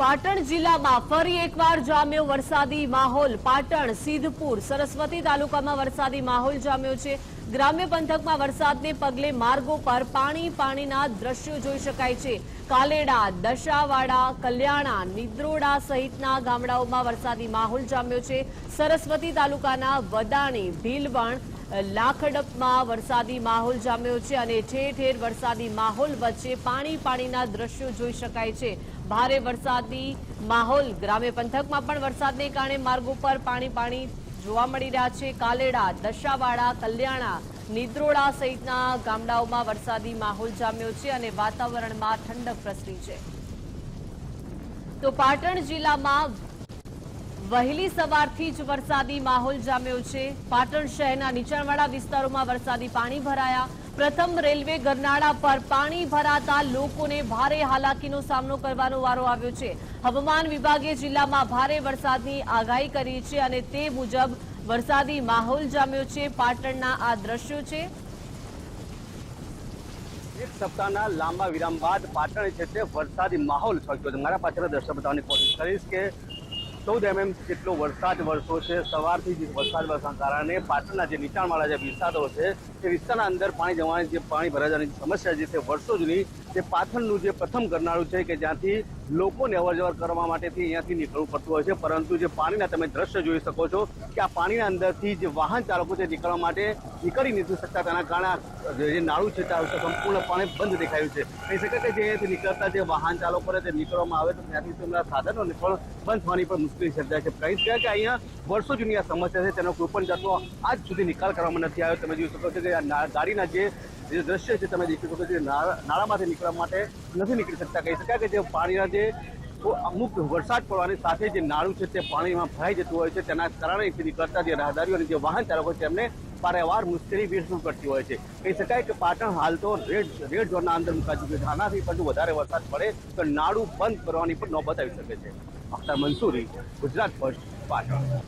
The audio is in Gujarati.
પાટણ જિલ્લામાં ફરી એકવાર જામ્યો વરસાદી માહોલ. પાટણ, સિદ્ધપુર, સરસ્વતી તાલુકામાં વરસાદી માહોલ જામ્યો છે. ગ્રામ્ય પંથકમાં વરસાદને પગલે માર્ગો પર પાણી, પાણીના દ્રશ્યો જોઈ શકાય છે. કાલેડા, દશાવાડા, કલ્યાણા, નિદ્રોડા સહિતના ગામડાઓમાં વરસાદી માહોલ જામ્યો છે. સરસ્વતી તાલુકાના વદાણી, ભીલવણ લાખડપમાં વરસાદી માહોલ જામ્યો છે અને ઠેર ઠેર વરસાદી માહોલ વચ્ચે પાણી પાણીના દ્રશ્યો જોઈ શકાય છે. ભારે વરસાદી માહોલ ગ્રામ્ય પંથકમાં પણ વરસાદને કારણે માર્ગો પર પાણી પાણી જોવા મળી રહ્યા છે. કાલેડા, દશાવાડા, કલ્યાણા, નિદ્રોડા સહિતના ગામડાઓમાં વરસાદી માહોલ જામ્યો છે અને વાતાવરણમાં ઠંડક પ્રસરી છે. તો પાટણ જિલ્લામાં વહેલી સવારથી જ વરસાદી માહોલ જામ્યો છે. પાટણ શહેરના નીચાણવાળા વિસ્તારોમાં વરસાદી પાણી ભરાયા. પ્રથમ રેલવે ગરનાળા પર પાણી ભરાતા લોકોને ભારે હાલાકીનો સામનો કરવાનો વારો આવ્યો છે. હવામાન વિભાગે જિલ્લામાં ભારે વરસાદની આગાહી કરી છે અને તે મુજબ વરસાદી માહોલ જામ્યો છે. પાટણના આ દ્રશ્યો છે. એક સપ્તાહના લાંબા વિરામ બાદ પાટણ ક્ષેત્રે વરસાદી માહોલ છવાયો છે. મારા પાછળ દ્રશ્ય બતાવવાની કોશિશ કરીશ કે ચૌદ એમએમ જેટલો વરસાદ વરસો છે. સવારથી જે વરસાદ વરસાના કારણે પાટણના જે નીચાણવાળા જે વિસ્તારો છે તે વિસ્તારના અંદર પાણી જવાની જે પાણી ભરાઈ જવાની જે સમસ્યા છે વર્ષો જૂની તે પાથરનું જે પ્રથમ કરનારું છે કે જ્યાંથી લોકોને અવર જવર કરવા માટેથી અહીંયાથી નીકળવું પડતું હોય છે. પરંતુ જે પાણીના તમે દ્રશ્ય જોઈ શકો છો કે આ પાણીના અંદરથી જે વાહન ચાલકો છે નીકળવા માટે નીકળી નથી શકતા. તેના કારણે જે નાળું છે તે સંપૂર્ણપણે બંધ દેખાયું છે. કહી શકાય કે જે અહીંયાથી નીકળતા જે વાહન ચાલકો છે તે નીકળવામાં આવે તો ત્યાંથી તેમના સાધનોને પણ બંધ થવાની પણ મુશ્કેલી સર્જાય છે. કહી શકાય કે અહીંયા વર્ષો જૂની આ સમસ્યા છે, તેનો કોઈ જાતનો આજ સુધી નિકાલ કરવામાં નથી આવ્યો. તમે જોઈ શકો છો કે આ ગાડીના જે જે દ્રશ્ય છે, તમે દેખી શકો છો જે નાળા- નાળામાંથી નીકળવા માટે નથી નીકળી શકતા. કહી શકાય કે જે પાણીના જે અમુક વરસાદ પડવાની સાથે જે નાળું છે, તે પાણીમાં ભરાઈ જતું હોય છે, તેના કારણે નીકળતા જે રાહદારીઓ અને જે વાહન ચાલકો છે તેમને પારેવાર મુશ્કેલી વેઠવું પડતી હોય છે. કહી શકાય કે પાટણ હાલ તો રેડ રેડ ઝોનના અંદર મુકાઈ ચૂક્યું છે. આનાથી પણ વધારે વરસાદ પડે તો નાળું બંધ કરવાની પણ નોબત આવી શકે છે. અખ્તર મંસૂરી, ગુજરાત ફર્સ્ટ, પાટણ.